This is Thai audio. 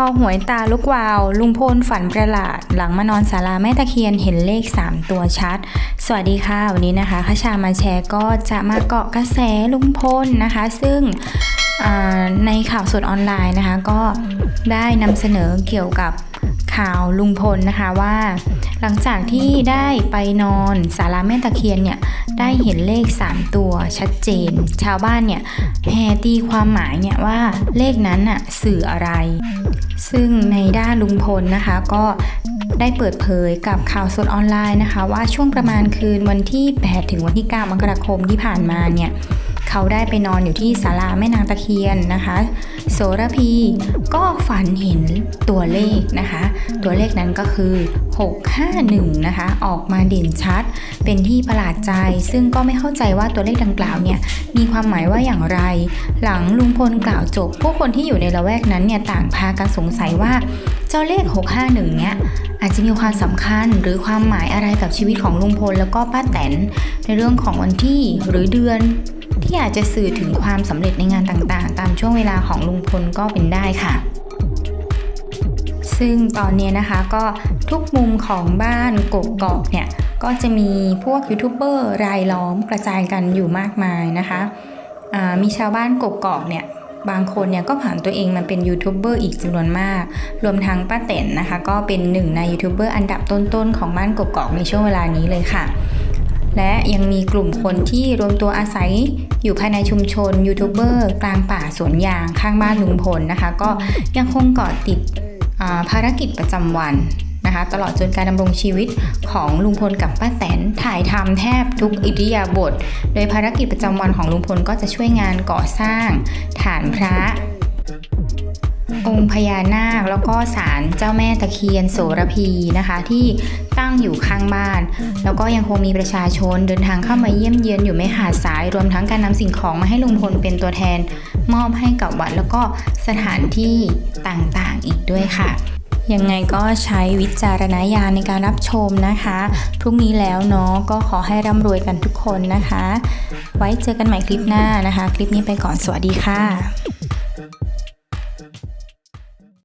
คอหวยตาลุกวาว ลุงพลฝันประหลาด หลังมานอนศาลาแม่ตะเคียนเห็นเลข 3 ตัวชัด สวัสดีค่ะ วันนี้นะคะข้าชามาแชร์ก็จะมาเกาะกระแสลุงพลนะคะ ซึ่งในข่าวสดออนไลน์นะคะ ก็ได้นำเสนอเกี่ยวกับข่าวลุงพลนะคะว่า หลังจากที่ได้ไปนอนศาลาแม่ตะเคียนเนี่ยได้เห็นเลข 3 ตัวชัดเจน ชาวบ้านเนี่ยแห่ตีความหมายเนี่ยว่าเลขนั้นน่ะสื่ออะไร ซึ่งในด้านลุงพลนะคะก็ได้เปิดเผยกับข่าวสดออนไลน์นะคะ ว่าช่วงประมาณคืนวันที่ 8 ถึงวันที่ 9 มกราคมที่ผ่านมาเนี่ย เขาได้ไปนอนอยู่ที่ศาลาแม่นางตะเคียนนะคะ โสระพีก็ฝันเห็นตัวเลขนะคะ ตัวเลขนั้นก็คือ 651 นะคะ ออกมาเด่นชัด เป็นที่ประหลาดใจ ซึ่งก็ไม่เข้าใจว่าตัวเลขดังกล่าวเนี่ยมีความหมายว่าอย่างไร หลังลุงพลกล่าวจบ ผู้คนที่อยู่ในละแวกนั้นเนี่ยต่างพากันสงสัยว่า จ้าเลข 651 เนี่ยอาจจะมีความสำคัญหรือความหมายอะไรกับชีวิตของลุงพลแล้วก็ป้าแตน ในเรื่องของวันที่หรือเดือน ที่อาจจะสื่อถึงความสำเร็จในงานต่างๆ ตามช่วงเวลาของลุงพลก็เป็นได้ค่ะ ซึ่งตอนนี้นะคะก็ทุกมุมของบ้านกกอกเนี่ยก็จะมีพวกยูทูบเบอร์รายล้อมกระจายกันอยู่มากมายนะคะมีชาวบ้านกกอกเนี่ย บางคนเนี่ยก็ผ่านตัวเองมาเป็นยูทูบเบอร์อีกจำนวนมาก รวมทั้งป้าเต็นนะคะ ก็เป็นหนึ่งในยูทูบเบอร์อันดับต้นๆ ของบ้านกกอกในช่วงเวลานี้เลยค่ะ และยังมีกลุ่มคนที่รวมตัวอาศัยอยู่ภายในชุมชนยูทูบเบอร์กลางป่าสวนยางข้างบ้านลุงพลนะคะ ก็ยังคงเกาะติดภารกิจประจำวัน นะคะ ตลอดจนการดำรงชีวิตของลุงพลกับป้าแตนถ่ายทำแทบทุกอิริยาบถโดยภารกิจประจำวันของลุงพลก็จะช่วยงานก่อสร้าง ฐานพระองค์พญานาคแล้วก็ศาลเจ้าแม่ตะเคียนโสระพีนะคะ ที่ตั้งอยู่ข้างบ้าน แล้วก็ยังคงมีประชาชนเดินทางเข้ามาเยี่ยมเยือนอยู่ไม่ขาดสาย รวมทั้งการนำสิ่งของมาให้ลุงพลเป็นตัวแทน มอบให้กับวัดแล้วก็สถานที่ต่างๆอีกด้วยค่ะ ยังไงก็ใช้วิจารณญาณในการรับชมนะคะ พรุ่งนี้แล้วเนาะก็ขอให้ร่ำรวยกันทุกคนนะคะ ไว้เจอกันใหม่คลิปหน้านะคะ คลิปนี้ไปก่อนสวัสดีค่ะ